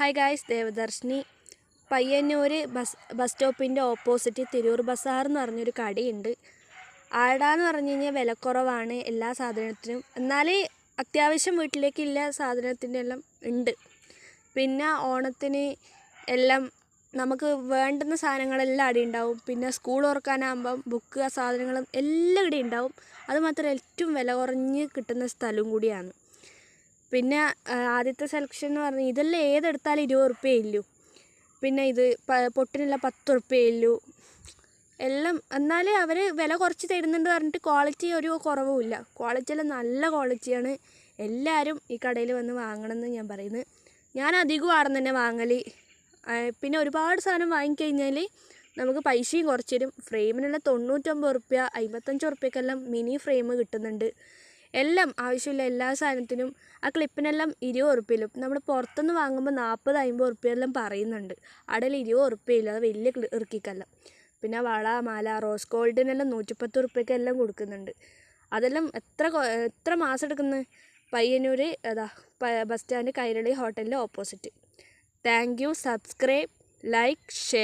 Hi guys Devadarshini Payyanur bus bus സ്റ്റോപ്പിന്റെ opposite Tirur Bazar എന്ന് പറഞ്ഞൊരു കടയുണ്ട്. ആടാന്ന് പറഞ്ഞു കഴിഞ്ഞാൽ വിലക്കുറവാണ് എല്ലാ സാധനത്തിനും. എന്നാൽ അത്യാവശ്യം വീട്ടിലേക്കുള്ള സാധനത്തിന്റെ എല്ലാം ഉണ്ട്. പിന്നെ ഓണത്തിന് എല്ലാം നമുക്ക് വേണ്ടുന്ന സാധനങ്ങളെല്ലാം അവിടെ ഉണ്ടാവും. പിന്നെ സ്കൂൾ ഓർക്കാനാകുമ്പം ബുക്ക് സാധനങ്ങളും എല്ലാം ഇവിടെ ഉണ്ടാവും. അതുമാത്രം ഏറ്റവും വില കുറഞ്ഞ് കിട്ടുന്ന സ്ഥലവും കൂടിയാണ്. പിന്നെ ആദ്യത്തെ സെലക്ഷൻ എന്ന് പറഞ്ഞാൽ ഇതെല്ലാം ഏതെടുത്താലും ഇരുപത് ഉറുപ്പ്യ ഇല്ലു പിന്നെ ഇത് പൊട്ടിനുള്ള പത്ത് ഉറുപ്പ്യ ഇല്ലു എല്ലാം എന്നാലേ അവർ വില കുറച്ച് തരുന്നുണ്ട് പറഞ്ഞിട്ട് ക്വാളിറ്റി ഒരു കുറവുമില്ല ക്വാളിറ്റി എല്ലാം നല്ല ക്വാളിറ്റിയാണ് എല്ലാവരും ഈ കടയിൽ വന്ന് വാങ്ങണമെന്ന് ഞാൻ പറയുന്നത് ഞാൻ അധികം അവിടെ തന്നെ വാങ്ങൽ പിന്നെ ഒരുപാട് സാധനം വാങ്ങിക്കഴിഞ്ഞാൽ നമുക്ക് പൈസയും കുറച്ച് തരും. ഫ്രെയിമിനുള്ള തൊണ്ണൂറ്റൊമ്പത് റുപ്യ അമ്പത്തഞ്ച് റുപ്യക്കെല്ലാം മിനി ഫ്രെയിം കിട്ടുന്നുണ്ട്. എല്ലാം ആവശ്യമുള്ള എല്ലാ സാധനത്തിനും ആ ക്ലിപ്പിനെല്ലാം ഇരുപത് ഉറുപ്പ്യയിലും നമ്മൾ പുറത്തുനിന്ന് വാങ്ങുമ്പോൾ നാൽപ്പത് അമ്പത് ഉറുപ്പ്യെല്ലാം പറയുന്നുണ്ട്. അവിടെ ഇരുപത് ഉറുപ്പ്യയില്ല അത് വലിയ ക്ലി- ഇറുക്കിക്കല്ല. പിന്നെ വള മാല റോസ് ഗോൾഡിനെല്ലാം നൂറ്റിപ്പത്ത് ഉറുപ്പ്യക്ക് എല്ലാം കൊടുക്കുന്നുണ്ട്. അതെല്ലാം എത്ര എത്ര മാസം എടുക്കുന്നത് പയ്യന്നൂർ അതാ ബസ് സ്റ്റാൻഡ് കൈരളി ഹോട്ടലിന്റെ opposite thank you subscribe like share